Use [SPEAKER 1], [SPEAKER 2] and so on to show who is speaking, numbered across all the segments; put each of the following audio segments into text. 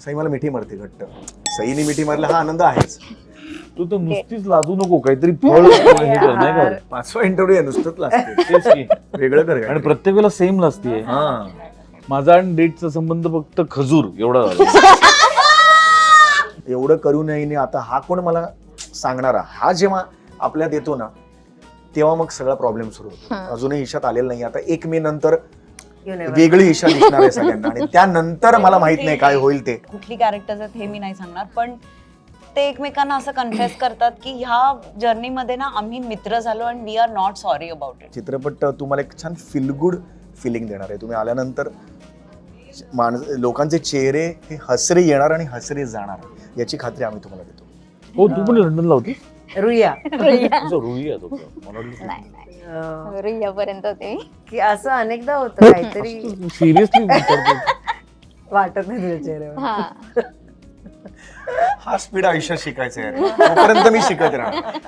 [SPEAKER 1] सई मला मिठी मारते घट्ट. सईने मिठी मारला हा आनंद आहेच.
[SPEAKER 2] तू तर नुसतीच लाजू नको काहीतरी फळ हे कर, नाही का
[SPEAKER 1] पाचवा इंटरव्ह्यू आहे नुसतंच लागते
[SPEAKER 2] तेच की.
[SPEAKER 1] वेगळं कर
[SPEAKER 2] आणि
[SPEAKER 1] काहीतरी.
[SPEAKER 2] प्रत्येक वेळेला सेम लाजतीये.
[SPEAKER 1] हा.
[SPEAKER 2] माझा आणि डेटचा संबंध फक्त खजूर एवढा झाला.
[SPEAKER 1] एवढं करू नये आता हा कोण मला सांगणारा? हा जेव्हा आपल्यात येतो ना तेव्हा मग सगळा प्रॉब्लेम सुरू होतो. अजूनही ईशात आलेलं नाही आता एक मे नंतर वेगळी ईशा दिसणार आहे सगळ्यांना. आणि त्यानंतर मला माहीत नाही काय होईल ते.
[SPEAKER 3] कुठली कॅरेक्टर्स आहेत हे मी नाही सांगणार पण ते एकमेकांना असं कन्फेस करतात की ह्या जर्नीमध्ये ना आम्ही मित्र झालो आणि we are not sorry about it
[SPEAKER 1] चित्रपट तुम्हाला एक छान फील गुड फिलिंग देणार आहे. तुम्ही आल्यानंतर माणस लोकांचे चेहरे हे हसरे येणार आणि हसरे जाणार. याची खात्री आम्ही तुम्हाला देतो.
[SPEAKER 2] हो तू पण लंडनला होती
[SPEAKER 4] रुया
[SPEAKER 5] रिया
[SPEAKER 2] तुझं रुई आहे तो? मला वाटलं
[SPEAKER 5] नाही नाही.
[SPEAKER 4] अं,
[SPEAKER 5] रियापर्यंत होते मी.
[SPEAKER 4] की असं अनेकदा होतं काहीतरी
[SPEAKER 2] सिरियसली
[SPEAKER 4] वाटत नाही तुझ्या चेहऱ्यावर.
[SPEAKER 5] हा.
[SPEAKER 1] हा स्पीड आयुष्यात शिकायचा आहे. तोपर्यंत मी शिकत राहणार.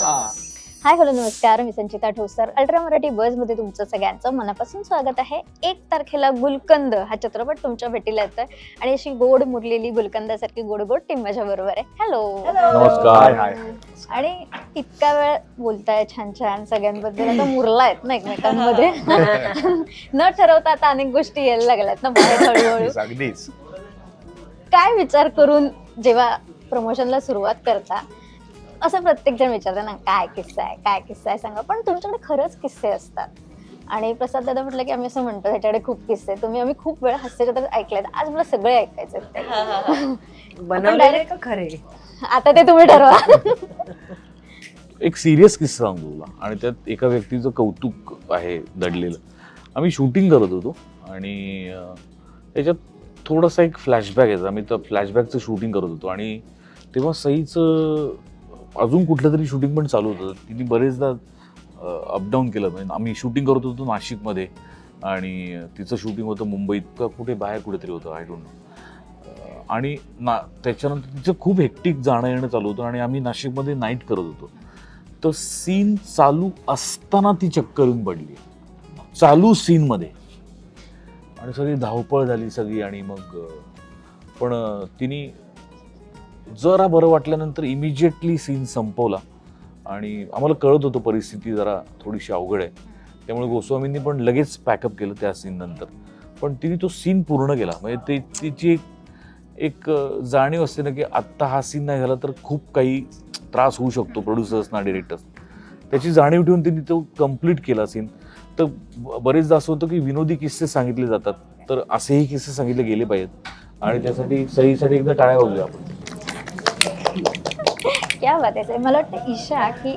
[SPEAKER 1] हा.
[SPEAKER 5] हाय हॅलो नमस्कार. मी संचिता ठोसर. अल्ट्रा मराठी बसमध्ये तुमचं सगळ्यांचं मनापासून स्वागत आहे. एक तारखेला गुलकंद हा चित्रपट तुमच्या भेटीला येतोय. आणि अशी गोड मुरलेली गुलकंदासारखी गोड गोड टीम माझ्या बरोबर आहे. हॅलो.
[SPEAKER 2] नमस्कार.
[SPEAKER 1] हाय, हाय.
[SPEAKER 5] आणि इतका वेळ बोलताय छान छान सगळ्यांबद्दल. आता मुरलायत ना एकमेकांमध्ये. न ठरवता आता अनेक गोष्टी यायला लागल्यात ना बाहेर हळूहळू. काय विचार करून जेव्हा प्रमोशनला सुरुवात करता असं प्रत्येक जण विचारतं ना काय किस्सा आहे? काय किस्सा आहे? सांगा. पण तुमच्याकडे खरंच किस्से असतात. आणि प्रसाद दादा म्हटलं की आम्ही असं म्हणतो त्याच्याकडे खूप किस्से. तुम्ही आम्ही खूप वेळा हास्याच्या तर ऐकलेत आज मला सगळे ऐकायचे
[SPEAKER 4] का खरे?
[SPEAKER 5] आता ते तुम्ही ठरवा.
[SPEAKER 2] एक सिरियस किस्सा सांगतो तुला. आणि त्यात एका व्यक्तीचं कौतुक आहे दडलेलं. आम्ही शूटिंग करत होतो आणि त्याच्यात थोडासा एक फ्लॅशबॅक यायचा. आम्ही तर फ्लॅशबॅकचं शूटिंग करत होतो. आणि तेव्हा सईचं अजून कुठलं तरी शूटिंग पण चालू होतं. तिने बरेचदा अपडाऊन केलं. म्हणजे आम्ही शूटिंग करत होतो नाशिकमध्ये आणि तिचं शूटिंग होतं मुंबईत. का कुठे बाहेर कुठेतरी होतं आय डोंट नो आणि ना त्याच्यानंतर तिचं खूप हेक्टिक जाणं येणं चालू होतं आणि आम्ही नाशिकमध्ये नाईट करत होतो. तर सीन चालू असताना ती चक्कर येऊन पडली. चालू सीनमध्ये आणि सगळी धावपळ झाली सगळी आणि मग पण तिने जरा बरं वाटल्यानंतर इमिजिएटली सीन संपवला. आणि आम्हाला कळत होतं परिस्थिती जरा थोडीशी अवघड आहे. त्यामुळे गोस्वामींनी पण लगेच पॅकअप केलं त्या सीन नंतर. पण तिने तो सीन पूर्ण केला. म्हणजे ते तिची एक एक जाणीव असते ना की आत्ता हा सीन नाही झाला तर खूप काही त्रास होऊ शकतो प्रोड्युसर्सना डिरेक्टर्स त्याची जाणीव ठेवून तिने तो कंप्लीट केला सीन तर बरेचदा असं होतं की विनोदी किस्से सांगितले जातात. तर असेही किस्से सांगितले गेले पाहिजेत. आणि त्यासाठी सहीसाठी एकदा टाळ्या वाजूया आपण.
[SPEAKER 5] क्या बात आहे मला वाटतं ईशा की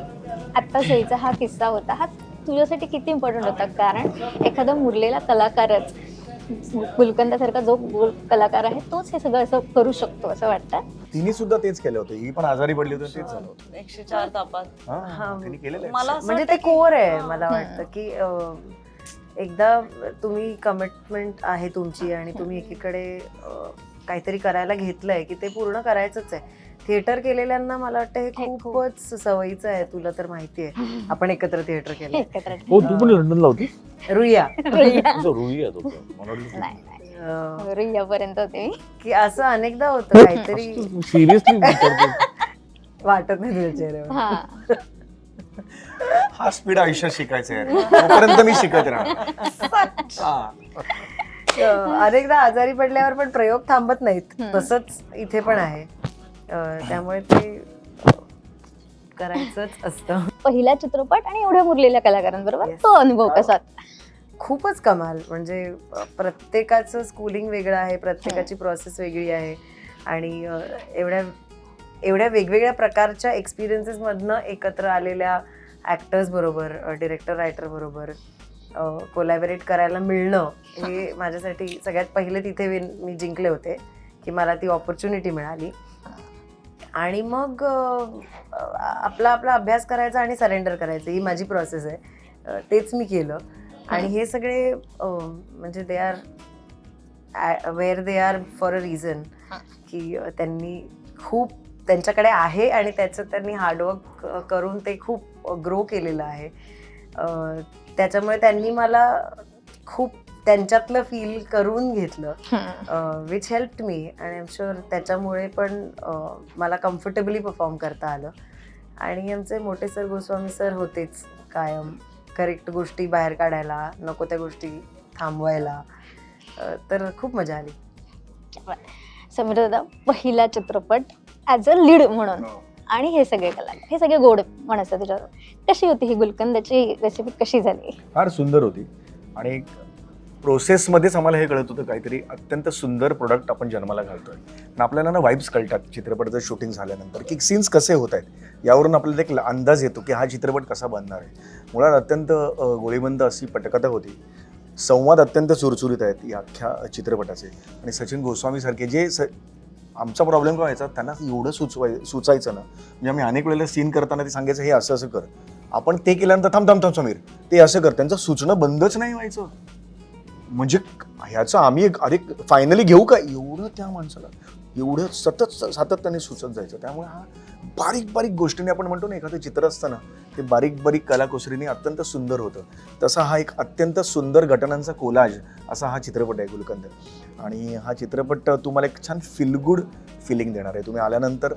[SPEAKER 5] आत्ता सईचा हा किस्सा होता हा तुझ्यासाठी किती इम्पॉर्टंट होता? कारण एखादा मुरलेला कलाकारच गुलकंदासारखा जो गोल कलाकार आहे तोच हे सगळं असं करू शकतो असं वाटतं?
[SPEAKER 1] तिने सुद्धा तेच केलं होतं. ही पण आजारी पडली होती तेच झालं होतं.
[SPEAKER 3] एकशे चार तापात.
[SPEAKER 1] हा,
[SPEAKER 4] हा.
[SPEAKER 1] तिने केलेलं आहे.
[SPEAKER 3] मला असं
[SPEAKER 4] म्हणजे
[SPEAKER 3] वाटतं
[SPEAKER 4] ते कोर आहे मला वाटतं की अं, एकदा तुम्ही कमिटमेंट आहे तुमची आणि तुम्ही एकीकडे अं, काहीतरी करायला घेतलंय की ते पूर्ण करायचंच आहे. थिएटर केलेल्यांना मला वाटतं हे
[SPEAKER 5] खूप-
[SPEAKER 4] खूपच सवयीचं आहे तुला तर माहिती आहे. आपण एकत्र थिएटर केलं
[SPEAKER 5] एकत्र
[SPEAKER 2] हो तू पण लंडनला होती
[SPEAKER 4] रुया
[SPEAKER 5] रिया
[SPEAKER 2] तुझं रुई आहे तो का? मला वाटलं
[SPEAKER 5] नाही नाही.
[SPEAKER 4] अं,
[SPEAKER 5] रियापर्यंत होते मी.
[SPEAKER 4] की असं अनेकदा होतं काहीतरी.
[SPEAKER 2] सिरियसली विचारतो
[SPEAKER 4] वाटत नाही तुझ्या चेहऱ्यावर.
[SPEAKER 5] हा.
[SPEAKER 1] हा स्पीड आयुष्यात शिकायचा आहे. तोपर्यंत मी शिकत राहणार. हा.
[SPEAKER 4] अं, अनेकदा आजारी पडल्यावर पण प्रयोग थांबत नाहीत.
[SPEAKER 5] हम्म.
[SPEAKER 4] तसंच इथे पण आहे. त्यामुळे ते करायचंच असतं.
[SPEAKER 5] पहिला चित्रपट आणि एवढ्या मुरलेल्या कलाकारांबरोबर
[SPEAKER 4] Yes.
[SPEAKER 5] तो अनुभव कसा?
[SPEAKER 4] खूपच कमाल. म्हणजे प्रत्येकाचं स्कूलिंग वेगळं आहे प्रत्येकाची प्रोसेस वेगळी आहे. आणि अं, एवढ्या एवढ्या वेगवेगळ्या प्रकारच्या एक्सपिरियन्सेसमधनं एकत्र आलेल्या ॲक्टर्स बरोबर डिरेक्टर रायटर बरोबर कोलॅबरेट करायला मिळणं हे माझ्यासाठी सगळ्यात पहिले तिथे मी जिंकले होते की मला ती ऑपॉर्च्युनिटी मिळाली. आणि मग आपला आपला अभ्यास करायचा आणि सरेंडर करायचं. ही माझी प्रोसेस आहे. तेच मी केलं. आणि हे सगळे म्हणजे they are where they are for a reason. की त्यांनी खूप त्यांच्याकडे आहे आणि त्याचं त्यांनी हार्डवर्क करून ते खूप ग्रो केलेलं आहे. त्याच्यामुळे त्यांनी मला खूप त्यांच्यातलं फील करून घेतलं. विच हेल्प मी आणि एम शुअर त्याच्यामुळे पण मला कम्फर्टेबली परफॉर्म करता आलं. आणि आमचे मोठे सर गोस्वामी सर होतेच कायम. करेक्ट गोष्टी बाहेर काढायला नको त्या गोष्टी थांबवायला. तर खूप मजा आली.
[SPEAKER 5] समीर दादा पहिला चित्रपट ऍज अ लीड म्हणून. आणि हे सगळे कलाकार हे सगळे गोड म्हणत तुझ्यावर कशी होती ही गुलकंदाची रेसिपी कशी झाली?
[SPEAKER 1] फार सुंदर होती. आणि प्रोसेसमध्येच आम्हाला हे कळत होतं काहीतरी अत्यंत सुंदर प्रोडक्ट आपण जन्माला घालतोय. आणि आपल्याला ना वाईब्स कळतात चित्रपटाचं शूटिंग झाल्यानंतर की सीन्स कसे होत आहेत यावरून आपल्याला एक अंदाज येतो की हा चित्रपट कसा बनणार आहे. मुळात अत्यंत गोळीबंद अशी पटकथा होती. संवाद अत्यंत चुरचुरीत आहेत या अख्ख्या चित्रपटाचे. आणि सचिन गोस्वामीसारखे जे स आमचा प्रॉब्लेम काय व्हायचा त्यांना एवढं सुचवाय सुचायचं ना. म्हणजे आम्ही अनेक वेळेला सीन करताना ते सांगायचं हे असं असं कर. आपण ते केल्यानंतर थांब थांब थांब समीर. ते असं कर. त्यांचं सुचणं बंदच नाही व्हायचं. म्हणजे ह्याचं आम्ही एक अरे फायनली घेऊ का? एवढं त्या माणसाला. एवढं सतत सातत्याने सुचत जायचं. त्यामुळे हा बारीक बारीक गोष्टीने आपण म्हणतो ना एखादं चित्र असतं ना ते बारीक बारीक कलाकुसरीने अत्यंत सुंदर होतं. तसा हा एक अत्यंत सुंदर घटनांचा कोलाज असा हा चित्रपट आहे गुलकंद. आणि हा चित्रपट तुम्हाला एक छान फिलगुड फिलिंग देणार आहे. तुम्ही आल्यानंतर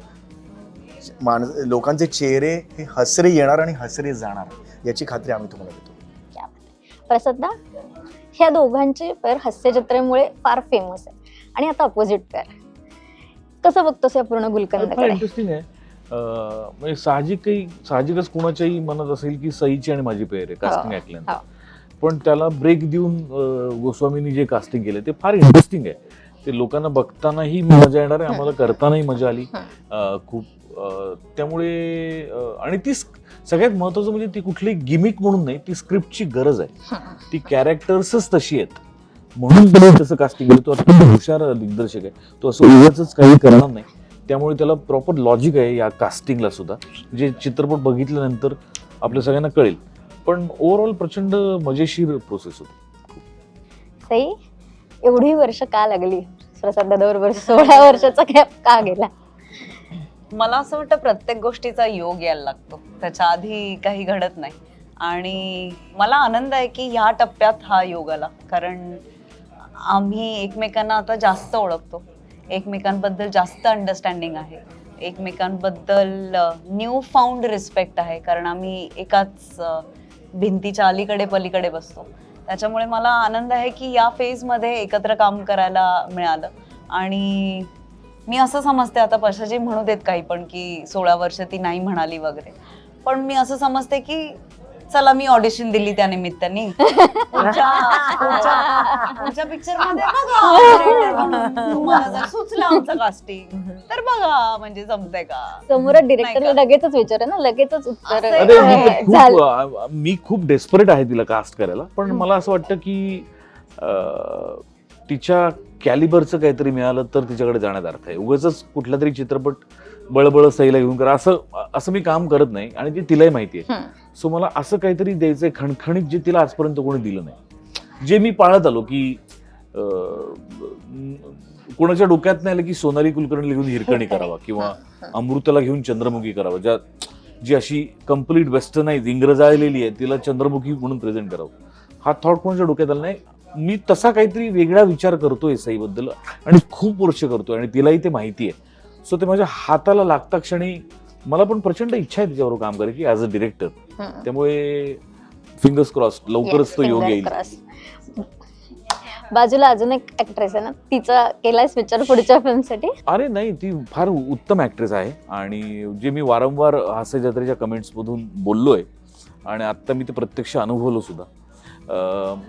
[SPEAKER 1] मान लोकांचे चेहरे हे हसरे येणार आणि हसरे जाणार. याची खात्री आम्ही तुम्हाला देतो.
[SPEAKER 5] प्रसाद ना ह्या दोघांची पेअर हास्यचित्रेमुळे फार फेमस आहे. आणि आता अपोजिट पेअर कसं बघतोस या पूर्ण गुलकंदाकडे
[SPEAKER 2] इंटरेस्टिंग आहे. अं, म्हणजे साहजिक काही साहजिकच कुणाच्याही मनात असेल की सईची आणि माझी पेअर आहे कास्टिंग ऐकल्यानंतर. पण त्याला ब्रेक देऊन अं, गोस्वामींनी जे कास्टिंग केलं ते फार इंटरेस्टिंग आहे. ते लोकांना बघतानाही मजा येणार आहे आम्हाला करतानाही मजा आली. खूप त्यामुळे आणि ती सगळ्यात महत्वाचं म्हणजे ती कुठली गिमिक म्हणून नाही ती स्क्रिप्टची गरज आहे. ती कॅरेक्टर्सच तशी आहेत. म्हणून त्याने तसं कास्टिंग केलं. तो अत्यंत हुशार दिग्दर्शक आहे. तो असं उगाच काही करणार नाही. त्यामुळे त्याला प्रॉपर लॉजिक आहे या कास्टिंगला सुद्धा. जे चित्रपट बघितल्यानंतर आपल्या सगळ्यांना कळेल. पण ओव्हरऑल प्रचंड मजेशीर प्रोसेस होती.
[SPEAKER 5] एवढी वर्ष का लागली? प्रसाद दादाबरोबर सोळा वर्षाचा गॅप का गेला?
[SPEAKER 3] मला असं वाटतं प्रत्येक गोष्टीचा योग यायला लागतो. त्याच्या आधी काही घडत नाही. आणि मला आनंद आहे की ह्या टप्प्यात हा योग आला. कारण आम्ही एकमेकांना आता जास्त ओळखतो. एकमेकांबद्दल जास्त अंडरस्टँडिंग आहे. एकमेकांबद्दल न्यू फाउंड रिस्पेक्ट आहे. कारण आम्ही एकाच भिंतीच्या अलीकडे पलीकडे बसतो. त्याच्यामुळे मला आनंद आहे की या फेजमध्ये एकत्र काम करायला मिळालं. आणि मी असं समजते आता पशाजी म्हणू देत काही पण की सोळा वर्ष ती नाही म्हणाली वगैरे. पण मी असं समजते की चला मी ऑडिशन दिली त्या निमित्ताने. पुढच्या- पुढच्या- पुढच्या पिक्चरमध्ये बघा director म्हणून तुम्हाला जर सुचलं आमचं कास्टिंग तर बघा म्हणजे जमतंय का?
[SPEAKER 5] समोर डिरेक्टरला लगेचच विचार ना लगेचच उत्तर
[SPEAKER 2] अरे मी तर खूप अ, मी खूप डेस्परेट आहे तिला कास्ट करायला पण मला असं वाटतं की अ, तिच्या कॅलिबरचं काहीतरी मिळालं तर तिच्याकडे जाण्यात अर्थ आहे. उगाच कुठला तरी चित्रपट बळबळ सईला घेऊन करा. असं असं मी काम करत नाही आणि ते तिलाही माहिती आहे. सो मला असं काहीतरी द्यायचंय खणखणीत जे तिला आजपर्यंत कोणी दिलं नाही. जे मी पाळत आलो की कोणाच्या डोक्यात नाही आलं की सोनाली कुलकर्णीला घेऊन हिरकणी करावा किंवा अमृताला घेऊन चंद्रमुखी करावं. ज्या जी अशी कंप्लीट वेस्टर्नाइज इंग्रजाळलेली आहे तिला चंद्रमुखी म्हणून प्रेझेंट करावं. हा थॉट कोणाच्या डोक्यात आला नाही. मी तसा काहीतरी वेगळा विचार करतोय सईबद्दल आणि खूप वर्ष करतोय आणि तिलाही ते माहिती आहे. सो ते माझ्या हाताला लागता क्षणी मला पण प्रचंड इच्छा आहे तिच्याबरोबर काम करायची ॲज अ डिरेक्टर. त्यामुळे फिंगर्स क्रॉस लवकरच तो योग येईल.
[SPEAKER 5] बाजूला अजून एक ऍक्ट्रेस आहे ना तिचा केलायस विचार पुढच्या फिल्मसाठी
[SPEAKER 2] अरे नाही ती फार उत्तम ऍक्ट्रेस आहे. आणि जे मी वारंवार हास्य जत्रेच्या कमेंट्समधून बोललोय आणि आत्ता मी ते प्रत्यक्ष अनुभवलो सुद्धा.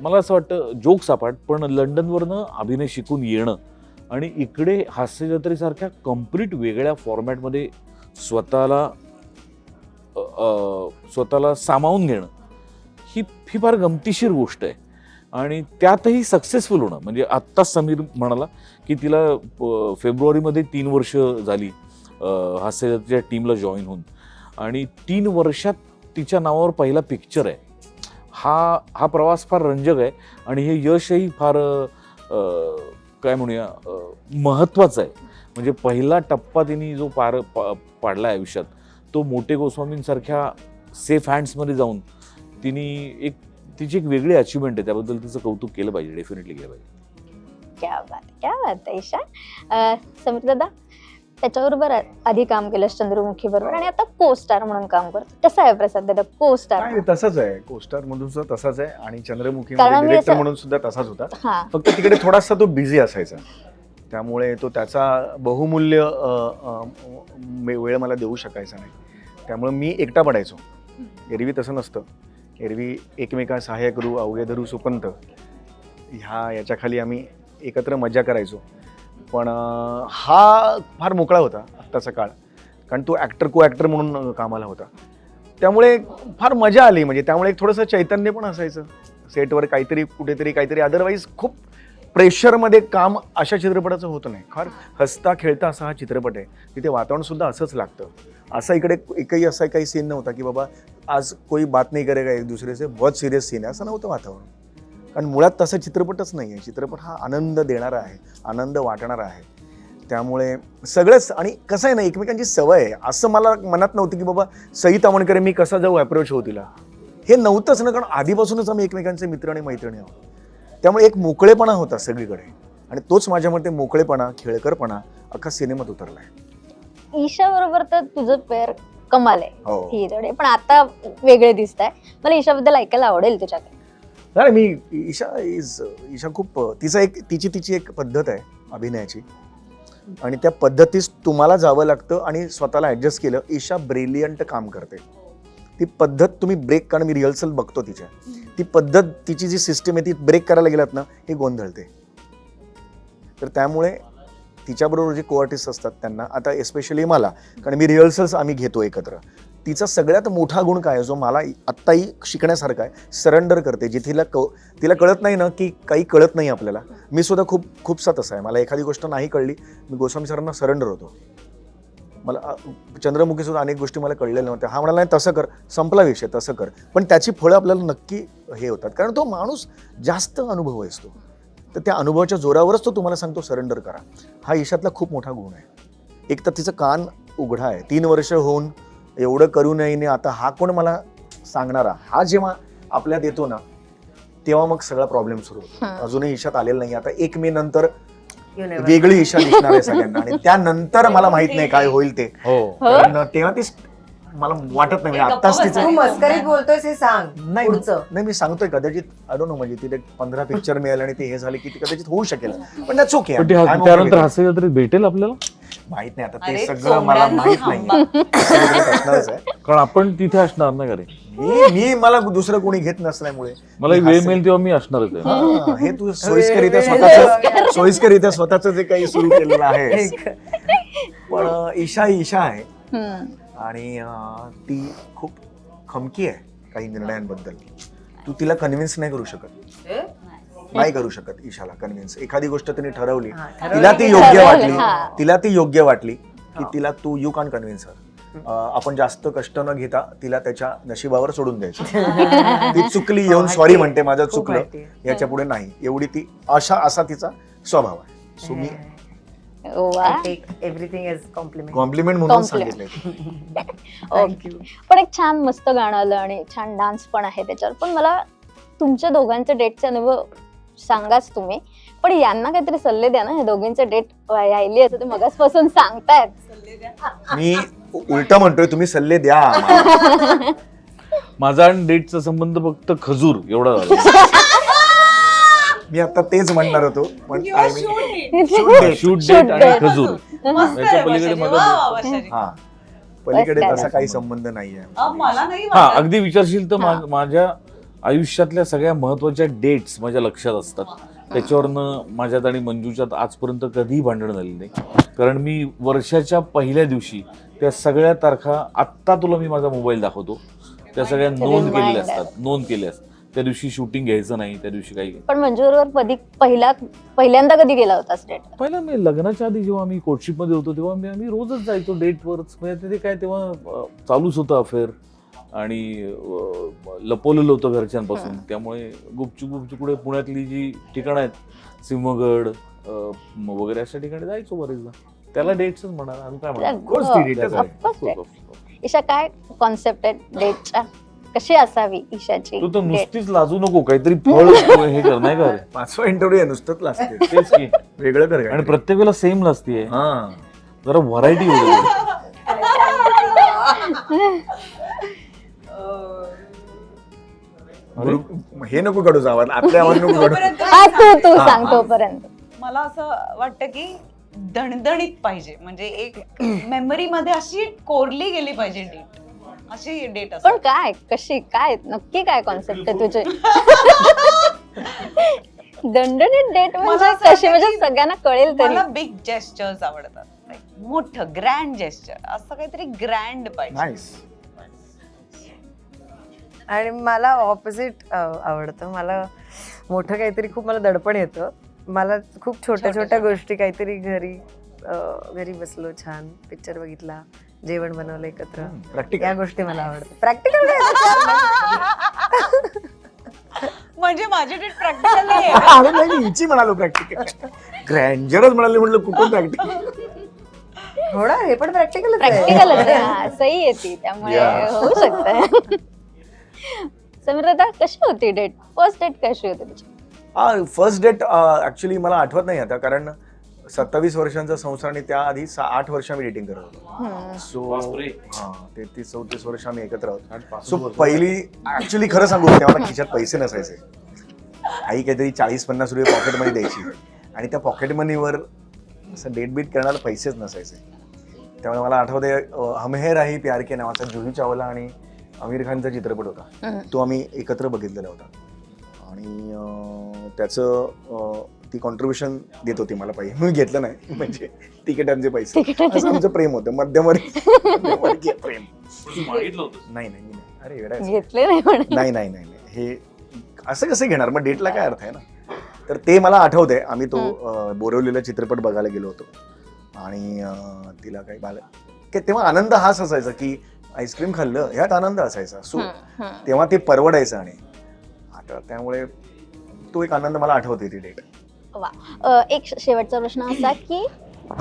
[SPEAKER 2] मला असं वाटतं जोक सापाट पण लंडनवरनं अभिनय शिकून येणं आणि इकडे हास्यजत्रेसारख्या कंप्लीट वेगळ्या फॉर्मॅटमध्ये स्वतःला स्वतःला सामावून घेणं ही ही फार गमतीशीर गोष्ट आहे. आणि त्यातही सक्सेसफुल होणं. म्हणजे आत्ताच समीर म्हणाला की तिला फेब्रुवारीमध्ये तीन वर्ष झाली हास्यजत्रेच्या टीमला जॉईन होऊन. आणि तीन वर्षात तिच्या नावावर पहिला पिक्चर आहे. हा हा प्रवास फार रंजक आहे. आणि हे यशही फार काय म्हणूया अ, महत्त्वाचं आहे. म्हणजे पहिला टप्पा तिने जो पार पा पाडला आयुष्यात तो मोठे गोस्वामींसारख्या सेफ हँड्समध्ये जाऊन तिने एक तिची एक वेगळी अचिव्हमेंट आहे. त्याबद्दल तिचं कौतुक केलं पाहिजे डेफिनेटली केलं पाहिजे.
[SPEAKER 5] क्या बात क्या बात ईशा. दादा त्याच्याबरोबर आधी काम केलं चंद्रमुखी बरोबर. आणि आता को स्टार म्हणून काम करतो. कसं आहे प्रसाद दादा को स्टार
[SPEAKER 1] तसंच आहे. कोस्टार मधून सुद्धा तसाच आहे. आणि चंद्रमुखी
[SPEAKER 5] कारण मी
[SPEAKER 1] डिरेक्टर
[SPEAKER 5] असं-
[SPEAKER 1] म्हणून सुद्धा तसाच होता.
[SPEAKER 5] हा.
[SPEAKER 1] फक्त तिकडे थोडासा तो बिझी असायचा. त्यामुळे तो त्याचा बहुमूल्य अ, अ, मे- वेळ मला देऊ शकायचा नाही. त्यामुळे मी एकटा पडायचो. एरवी तसं नसतं. एरवी एकमेका सहाय्य करू अवघे धरू सुपंत. ह्या याच्याखाली आम्ही एकत्र मजा करायचो. पण हा फार मोकळा होता आत्ताचा काळ. कारण तो ॲक्टर को ॲक्टर म्हणून कामाला होता. त्यामुळे फार मजा आली. म्हणजे त्यामुळे एक थोडंसं चैतन्य पण असायचं. सेटवर काहीतरी कुठेतरी काहीतरी अदरवाईज खूप प्रेशरमध्ये काम अशा चित्रपटाचं होतं नाही. फार हसता खेळता असा हा चित्रपट आहे. तिथे वातावरणसुद्धा असंच लागतं. असं इकडे एकही असा काही सीन नव्हता की बाबा आज कोई बात नाही करेगा एक दुसरे से बहुत सिरियस सीन आहे. असं नव्हतं वातावरण. कारण मुळात तसा चित्रपटच नाही आहे चित्रपट हा आनंद देणारा आहे आनंद वाटणारा आहे. त्यामुळे सगळंच आणि कसं आहे ना एकमेकांची सवय आहे. असं मला मनात नव्हतं की बाबा सई तावणकर आहे, मी कसा जाऊ अप्रोच हो तिला. हे नव्हतंच ना कारण आधीपासूनच आम्ही एकमेकांचे मित्र आणि मैत्रिणी आहोत. त्यामुळे एक मोकळेपणा होता सगळीकडे. आणि तोच माझ्या मते मोकळेपणा खेळकरपणा अख्खा सिनेमात उतरलाय.
[SPEAKER 5] ईशा बरोबर तर तुझं पेअर कमाल आहे.
[SPEAKER 1] हो.
[SPEAKER 5] ही जोडी पण आता वेगळे दिसत आहे मला ईशाबद्दल ऐकायला आवडेल तुझ्याकडे.
[SPEAKER 1] नाही मी ईशा इज ईशा खूप तिचा एक तिची तिची एक पद्धत आहे अभिनयाची. आणि त्या पद्धतीस तुम्हाला जावं लागतं आणि स्वतःला ॲडजस्ट केलं ईशा ब्रिलियंट काम करते. ती पद्धत तुम्ही ब्रेक कारण मी रिहर्सल बघतो तिच्या. ती पद्धत तिची जी सिस्टम आहे ती ब्रेक करायला गेलात ना हे गोंधळते. तर त्यामुळे तिच्याबरोबर जे को आर्टिस्ट असतात त्यांना आता एस्पेशली मला कारण मी रिहर्सल्स आम्ही घेतो एकत्र. तिचा सगळ्यात मोठा गुण काय आहे, जो मला आत्ताही शिकण्यासारखा आहे सरेंडर करते जे तिला क तिला कळत नाही ना की काही कळत नाही आपल्याला. मी सुद्धा खूप खूपसा तसा आहे. मला एखादी गोष्ट नाही कळली मी गोस्वामी सरांना सरेंडर होतो. मला चंद्रमुखीसुद्धा चंद्रमुखी सुद्धा अनेक गोष्टी मला कळलेल्या नव्हत्या. हा म्हणाला नाही तसं कर. संपला विषय तसं कर. पण त्याची फळं आपल्याला नक्की हे होतात. कारण तो माणूस जास्त अनुभव असतो तर त्या अनुभवाच्या जोरावरच तो तुम्हाला सांगतो सरेंडर करा. हा ईशातला खूप मोठा गुण आहे. एक तर तिचं कान उघडा आहे. तीन वर्ष होऊन एवढं करू नये ने आता हा कोण मला सांगणारा? हा जेव्हा आपल्यात येतो ना तेव्हा मग सगळा प्रॉब्लेम सुरू होतो.
[SPEAKER 5] हं.
[SPEAKER 1] अजूनही ईशात आलेला नाही. आता एक मे नंतर वेगळी ईशा दिसणार आहे सगळ्यांना. आणि त्यानंतर मला माहीत नाही काय होईल ते.
[SPEAKER 2] हो.
[SPEAKER 1] कारण तेव्हा ती मला वाटत नाही म्हणजे आत्ताच
[SPEAKER 4] तू
[SPEAKER 1] तिचं
[SPEAKER 4] मस्करीत बोलतोयस हे सांग
[SPEAKER 1] नाही
[SPEAKER 4] पुढचं.
[SPEAKER 1] नाही मी सांगतोय कदाचित आय डोंट नो म्हणजे तिथे पंधरा पिक्चर मिळाले आणि ते हे झाले की ते कदाचित होऊ शकेल. पण that's okay.
[SPEAKER 2] पण ते
[SPEAKER 1] I'm
[SPEAKER 2] हा-
[SPEAKER 1] okay
[SPEAKER 2] त्यानंतर. हास्य जत्रेत भेटेल आपल्याला?
[SPEAKER 1] माहीत नाही आता
[SPEAKER 3] अरे,
[SPEAKER 1] ते सगळं मला माहीत. नाही. सगळीकडे असणारच आहे.
[SPEAKER 2] कारण आपण तिथे असणार ना घरी.
[SPEAKER 1] मी मी मला दुसरं कोणी घेत नसल्यामुळे.
[SPEAKER 2] मला वेळ मिळेल तेव्हा मी असणारच आहे.
[SPEAKER 1] हा, हे तू सोयीस्करित्या स्वतःच सोयीस्करित्या स्वतःच जे काही सुरू केलेलं आहे. पण अं, ईशा ईशा आहे.
[SPEAKER 5] हम्म.
[SPEAKER 1] आणि ती खूप खमकी आहे काही निर्णयांबद्दल. तू तिला कन्व्हिन्स नाही करू शकत. नाही करू शकत ईशाला कन्व्हिन्स एखादी गोष्ट तिने ठरवली.
[SPEAKER 4] हा,
[SPEAKER 1] तिला ती योग्य वाटली. तिला ती योग्य वाटली की. तिला तू यू कॅन कन्व्हिन्स हर आपण जास्त कष्ट न घेता तिला त्याच्या नशिबावर सोडून द्यायचं. ती चुकली येऊन सॉरी. म्हणते माझं चुकलं. याच्यापुढे नाही. एवढी ती अशा असा तिचा स्वभाव आहे. सो मी
[SPEAKER 5] वा
[SPEAKER 4] take everything is compliment
[SPEAKER 1] compliment म्हणून
[SPEAKER 5] Compliment.
[SPEAKER 1] सांगितलंय.
[SPEAKER 4] थँक्यू
[SPEAKER 5] पण एक छान मस्त गाणं आलं आणि छान डान्स पण आहे त्याच्यावर. पण मला तुमच्या दोघांचे डेटचे अनुभव सांगाच तुम्ही. पण यांना काहीतरी सल्ले द्या ना हे दोघींचे डेट राहिली असं ते मगासपासून सांगतायत.
[SPEAKER 1] मी उलट म्हणतोय तुम्ही सल्ले द्या आम्हाला.
[SPEAKER 2] माझा आणि डेटचा संबंध फक्त खजूर एवढा झाला.
[SPEAKER 1] मी आता तेच म्हणणार होतो पण
[SPEAKER 2] शूट
[SPEAKER 5] Shoot
[SPEAKER 2] डेट आणि. खजूर. याच्या पलीकडे माझा
[SPEAKER 1] हा. पलीकडे तसा काही संबंध नाहीये.
[SPEAKER 3] मला नाही
[SPEAKER 2] हा
[SPEAKER 3] वाटत.
[SPEAKER 2] अगदी विचारशील तर मा-
[SPEAKER 5] हा.
[SPEAKER 2] माझ्या आयुष्यातल्या सगळ्या महत्त्वाच्या डेट्स माझ्या लक्षात असतात. त्याच्यावरनं माझ्यात आणि मंजूच्यात आजपर्यंत कधीही भांडण झालेलं नाही. कारण मी वर्षाच्या पहिल्या दिवशी त्या सगळ्या तारखा आत्ता तुला मी माझा मोबाईल दाखवतो. त्या सगळ्या नोंद केलेल्या
[SPEAKER 5] Reminder.
[SPEAKER 2] असतात. नोंद केल्या असतात. त्या दिवशी शूटिंग घ्यायचं नाही त्या दिवशी काही
[SPEAKER 5] पण मंजू बरोबर कधी पहिला पहिल्यांदा कधी गेला होतास डेट
[SPEAKER 2] पहिला मी लग्नाच्या आधी जेव्हा आम्ही कोर्टशिपमध्ये होतो तेव्हा मी आम्ही रोजच जायचो डेटवरच म्हणजे तिथे काय तेव्हा चालूच होतं अफेअर आणि लपवलेलं होतं घरच्यांपासून. त्यामुळे गुपचूप गुपचूप पुढे पुण्यातली जी ठिकाणं आहेत सिंहगड वगैरे अशा ठिकाणी जायचो बरेचदा. त्याला डेट्सच म्हणा काय म्हणा.
[SPEAKER 5] ईशा काय कॉन्सेप्ट आहे डेटच्या कशी असावी ईशाची?
[SPEAKER 2] तू तर
[SPEAKER 5] date?
[SPEAKER 2] नुसतीच लाजू नको काहीतरी फळ हे कर नाही का रे?
[SPEAKER 1] पाचवा इंटरव्ह्यू आहे नुसतंच लागते
[SPEAKER 2] तेच की.
[SPEAKER 1] वेगळं कर
[SPEAKER 2] आणि
[SPEAKER 1] काहीतरी.
[SPEAKER 2] प्रत्येक वेळेला सेम लाजतीये.
[SPEAKER 1] हा.
[SPEAKER 2] जरा व्हरायटी होईल
[SPEAKER 1] गुरु- हे नको काढू जावा आपल्या आवाज नको काढू
[SPEAKER 5] हा तू तू सांग तोपर्यंत.
[SPEAKER 3] मला असं वाटतं की दणदणीत पाहिजे. म्हणजे एक मेमरी मध्ये अशी कोरली गेली पाहिजे डेट अशी डेट
[SPEAKER 5] पण काय? कशी? काय? नक्की काय कॉन्सेप्ट आहे तुझे? दंडनीत डेट
[SPEAKER 3] मला
[SPEAKER 5] म्हणजे
[SPEAKER 3] असं
[SPEAKER 5] कशी?
[SPEAKER 3] वाटतं
[SPEAKER 5] म्हणजे
[SPEAKER 3] की
[SPEAKER 5] सगळ्यांना कळेल तरी.
[SPEAKER 3] मला बिग जेस्चर्स आवडतात. Like, मोठं ग्रँड जेस्चर असं काहीतरी ग्रँड पाहिजे.
[SPEAKER 1] नाईस
[SPEAKER 4] आणि मला ऑपोजिट आवडतं. मला मोठं काहीतरी खूप मला दडपण येतं. मला खूप छोट्या छोट्या गोष्टी काहीतरी घरी अं, घरी बसलो छान पिक्चर बघितला. जेवण बनवलं एकत्र. या
[SPEAKER 1] प्रॅक्टिकल
[SPEAKER 4] गोष्टी मला आवडतात. प्रॅक्टिकल
[SPEAKER 3] म्हणजे माझी डेट प्रॅक्टिकल नाही आहे.
[SPEAKER 1] अरे नाही हिची म्हणालो प्रॅक्टिकल ग्रँजरच म्हणाले म्हटलं कुठून प्रॅक्टिकल
[SPEAKER 4] थोडा हे पण प्रॅक्टिकलच आहे.
[SPEAKER 5] प्रॅक्टिकलच आहे. हा, सही येते त्यामुळे
[SPEAKER 1] Yeah.
[SPEAKER 5] होऊ शकत. समीरता कशी होती डेट फर्स्ट डेट कशी होती तुझी?
[SPEAKER 1] हा फर्स्ट डेट ऍक्च्युली मला आठवत नाही आता कारण सत्तावीस वर्षांचा संसार आणि त्याआधी सा आठ वर्ष आम्ही डेटिंग करत होतो. सो
[SPEAKER 2] बापरे.
[SPEAKER 1] हा तेहतीस चौतीस वर्ष आम्ही एकत्र आहोत. सो पहिली ऍक्च्युली खरं सांगू तेव्हा मला खिशात पैसे नसायचे. आई काहीतरी चाळीस पन्नास रुपये पॉकेट मनी द्यायची. आणि त्या पॉकेट मनीवर असं डेट बीट करण्याला पैसेच नसायचे. त्यामुळे मला आठवते अं, हम है राही प्यार के नावाचा जुही चावला आणि आमिर खानचा चित्रपट होता.
[SPEAKER 5] हम्म.
[SPEAKER 1] तो आम्ही एकत्र बघितलेला होता. आणि अं, त्याचं अं, ती कॉन्ट्रीब्युशन देत होती मला पाहिजे. मी घेतलं नाही म्हणजे तिकिटांचे पैसे. असं आमचं प्रेम होतं मध्यमवर्गीय मध्यमवर्गीय प्रेम. नाही नाही मी नाही. अरे.
[SPEAKER 5] घेतले नाही
[SPEAKER 1] नाही नाही. हे असं कसं घेणार? मग डेटला काय अर्थ आहे ना? तर ते मला आठवतंय. आम्ही तो बोरवलेला चित्रपट बघायला गेलो होतो. आणि तिला काही बाल तेव्हा आनंद हाच असायचा की आईस्क्रीम खाल्लं ह्यात आनंद असायचा. सो. तेव्हा ते परवडायचं आणि आता त्यामुळे तो एक आनंद मला आठवते ती डेट.
[SPEAKER 5] वा. एक शेवटचा प्रश्न असा की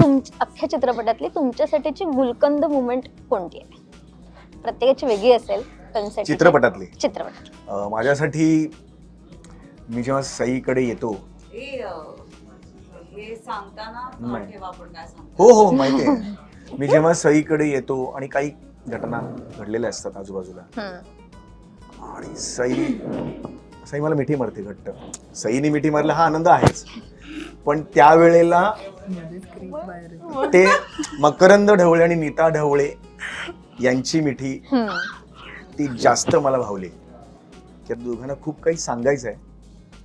[SPEAKER 5] तुम अख्ख्या चित्रपटातली तुमच्यासाठीची गुलकंद मुवमेंट कोणती आहे? प्रत्येकाची वेगळी असेल
[SPEAKER 1] चित्रपटातली?
[SPEAKER 5] चित्रपटातली
[SPEAKER 1] अं, माझ्यासाठी मी जेव्हा सईकडे येतो
[SPEAKER 3] हे
[SPEAKER 1] नाही. हो हो माहिती आहे. मी जेव्हा सईकडे येतो आणि काही घटना घडलेल्या असतात आजूबाजूला
[SPEAKER 5] हम्म.
[SPEAKER 1] आणि सई सई मला मिठी मारते घट्ट. सईने मिठी मारला हा आनंद आहेच. पण त्यावेळेला ते मकरंद ढवळे आणि नीता ढवळे यांची मिठी. ती जास्त मला भावली. त्या दोघांना खूप काही सांगायचं आहे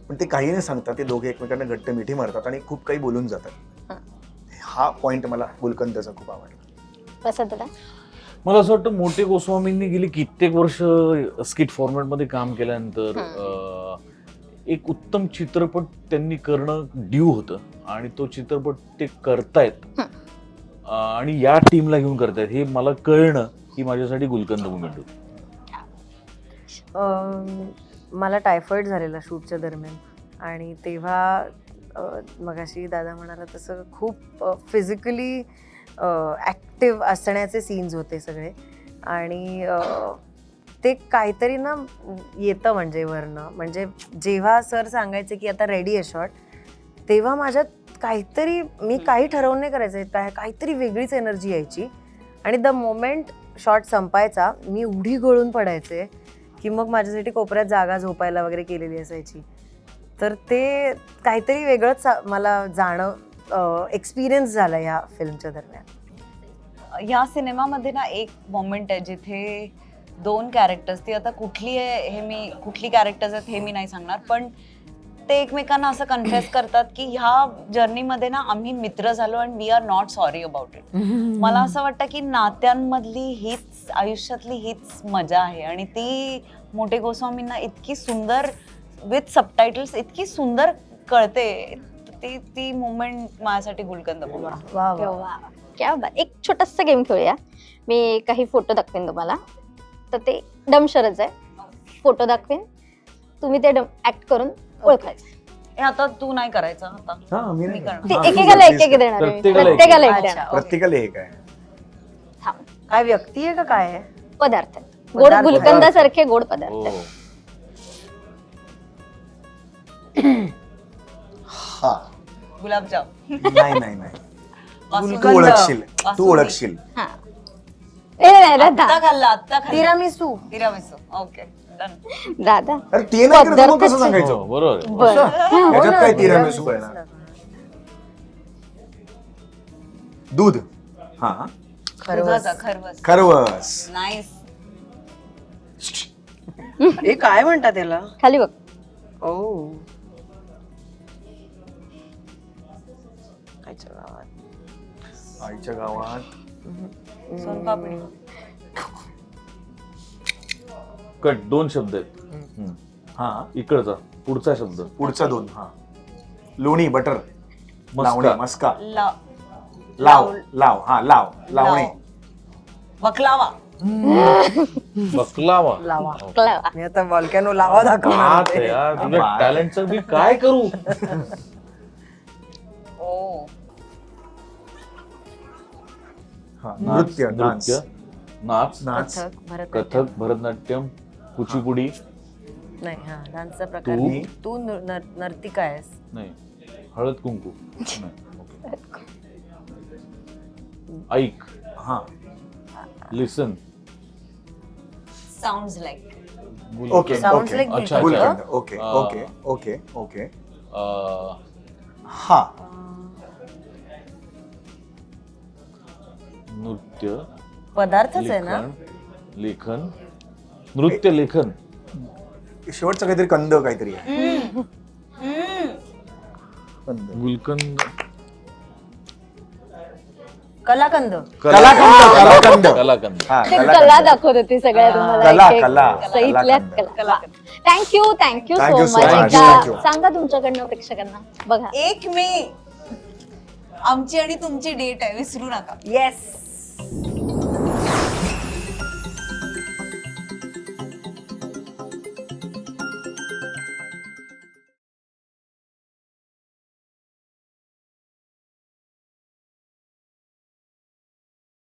[SPEAKER 1] पण ते काही नाही सांगतात. ते दोघे एकमेकांना घट्ट मिठी मारतात आणि खूप काही बोलून जातात. हा. पॉइंट मला गुलकंदचा खूप आवडला.
[SPEAKER 2] मला असं वाटतं मोठे गोस्वामींनी गेली कित्येक वर्ष स्किट फॉर्मॅटमध्ये काम केल्यानंतर अं, एक उत्तम चित्रपट त्यांनी करणं ड्यू होतं आणि तो चित्रपट ते करतायत. आणि या टीमला घेऊन करतायत. हे मला कळणं ही माझ्यासाठी गुलकंद मुवमेंट होती
[SPEAKER 4] मला टायफॉइड झालेला शूटच्या दरम्यान. आणि तेव्हा अ, मगाशी दादा म्हणाला तसं खूप फिजिकली ॲक्टिव्ह असण्याचे सीन्स होते सगळे. आणि ते काहीतरी ना येतं म्हणजे वरनं. म्हणजे जेव्हा सर सांगायचे की आता रेडी आहे शॉट तेव्हा माझ्यात काहीतरी मी काही ठरवून नाही करायचं. काय काहीतरी वेगळीच एनर्जी यायची. आणि द मोमेंट शॉट संपायचा मी उडी गळून पडायचे की मग माझ्यासाठी कोपऱ्यात जागा झोपायला वगैरे केलेली असायची. तर ते काहीतरी वेगळंच मला जाणं एक्सपिरियन्स झाला या फिल्मच्या दरम्यान?
[SPEAKER 3] या सिनेमामध्ये ना एक मोमेंट आहे जिथे दोन कॅरेक्टर्स ती आता कुठली आहे हे मी कुठली कॅरेक्टर्स आहेत हे मी नाही सांगणार पण ते एकमेकांना असं कन्फ्युज करतात की ह्या जर्नीमध्ये ना आम्ही मित्र झालो and we are not sorry about it मला असं वाटतं की नात्यांमधली हीच आयुष्यातली हीच मजा आहे आणि ती मोठे गोस्वामींना इतकी सुंदर विथ सबटायटल्स इतकी सुंदर कळते. ती ती मुवमेंट माझ्यासाठी गुलकंद.
[SPEAKER 4] वा वा
[SPEAKER 5] वा. क्या बात एक छोटासा गेम खेळूया. मी काही फोटो दाखवेन तुम्हाला. तर ते डमशरच आहे. फोटो दाखवेन. तुम्ही ते ऍक्ट करून ओळखायचं.
[SPEAKER 3] हे आता तू नाही करायचं आता
[SPEAKER 1] हा मी
[SPEAKER 3] मी
[SPEAKER 1] नाही
[SPEAKER 3] करणार.
[SPEAKER 5] ते
[SPEAKER 1] हा,
[SPEAKER 5] एकेकाला एक एक. देणार आहे. मी.
[SPEAKER 2] प्रत्येकाला एक-
[SPEAKER 5] प्रत्येकाला एक
[SPEAKER 3] अच्छा.
[SPEAKER 5] देणार.
[SPEAKER 1] प्रत्येकाला हे काय
[SPEAKER 5] थांब
[SPEAKER 4] काय व्यक्ती आहे का काय आहे?
[SPEAKER 5] पदार्थ. आहेत. गोड
[SPEAKER 4] पदार्थ.
[SPEAKER 5] गुलकंदासारखे गोड
[SPEAKER 2] हो.
[SPEAKER 5] पदार्थ
[SPEAKER 1] हा.
[SPEAKER 3] गुलाबजाम.
[SPEAKER 1] नाही नाही नाही. तू. ओळखशील तू. ओळखशील.
[SPEAKER 5] हा. ए
[SPEAKER 3] खाल्ला खाल्ला.
[SPEAKER 4] तिरामिसू.
[SPEAKER 3] तिरामिसू. Okay done.
[SPEAKER 5] दादा
[SPEAKER 1] अरे ते नाही करत, मग कसं
[SPEAKER 5] पदार्थच-
[SPEAKER 1] सांगायचं?
[SPEAKER 2] हो, बरोबर आहे.
[SPEAKER 5] बर.
[SPEAKER 1] याच्यात काय तिरामिसू करणार दूध. हा.
[SPEAKER 3] दुधाचा खरवस.
[SPEAKER 1] खरवस.
[SPEAKER 3] नाईस.
[SPEAKER 4] हे काय म्हणतात त्याला
[SPEAKER 5] खाली बघ.
[SPEAKER 4] ओ. आईच्या गावात.
[SPEAKER 3] सोनपापडी.
[SPEAKER 2] कट दोन शब्द आहेत.
[SPEAKER 1] हा
[SPEAKER 2] इकडचा पुढचा शब्द.
[SPEAKER 1] पुढचा दोन हा. लोणी बटर.
[SPEAKER 2] मस्का.
[SPEAKER 1] लावणे मस्का.
[SPEAKER 3] ला
[SPEAKER 1] लाव लाव. हा लाव लावणे.
[SPEAKER 3] लाव. बकलावा.
[SPEAKER 2] बकलावा.
[SPEAKER 4] लावा. मी आता वॉल्कॅनो लावा दाखवणार
[SPEAKER 2] बात
[SPEAKER 4] होते.
[SPEAKER 2] आहे यार, तुझ्या टॅलेंटचं मी काय करू? नाच,
[SPEAKER 1] नृत्य डान्स.
[SPEAKER 2] नृत्य नाच
[SPEAKER 1] नाच.
[SPEAKER 4] कथक भरतनाट्यम.
[SPEAKER 2] कथक भरतनाट्यम कुचिपुडी.
[SPEAKER 4] नाही हा डान्सचा प्रकार
[SPEAKER 2] तू?
[SPEAKER 4] नाही. तू नर- नर- नर्तिका आहेस.
[SPEAKER 2] नाही हळद कुंकू. नाही, ओके. ऐक.
[SPEAKER 1] हा.
[SPEAKER 2] Listen.
[SPEAKER 3] Sound like
[SPEAKER 1] okay
[SPEAKER 4] Sounds
[SPEAKER 1] okay
[SPEAKER 4] like
[SPEAKER 2] अच्छा, अच्छा.
[SPEAKER 1] ओके. ओके ओके ओके हा.
[SPEAKER 2] नृत्य
[SPEAKER 4] पदार्थच आहे ना?
[SPEAKER 2] लेखन लेखन नृत्य लेखन.
[SPEAKER 1] शेवटचं काहीतरी कंद काहीतरी आहे. कंद
[SPEAKER 2] गुलकंद.
[SPEAKER 4] कलाकंद.
[SPEAKER 1] कलाकंद. कलाकंद.
[SPEAKER 2] कलाकंद.
[SPEAKER 1] हा
[SPEAKER 5] ते
[SPEAKER 1] कलाकंद.
[SPEAKER 5] कला दाखवत होती सगळ्या तुम्हाला.
[SPEAKER 1] कला,
[SPEAKER 5] एक- कला, thank you thank you
[SPEAKER 1] Thank you
[SPEAKER 5] so
[SPEAKER 1] so
[SPEAKER 5] much
[SPEAKER 1] much.
[SPEAKER 5] एकदा
[SPEAKER 1] Thank you.
[SPEAKER 5] सांगा तुमच्याकडनं प्रेक्षकांना. बघा.
[SPEAKER 3] एक मे. आमची आणि तुमची डेट आहे विसरू नका.
[SPEAKER 4] येस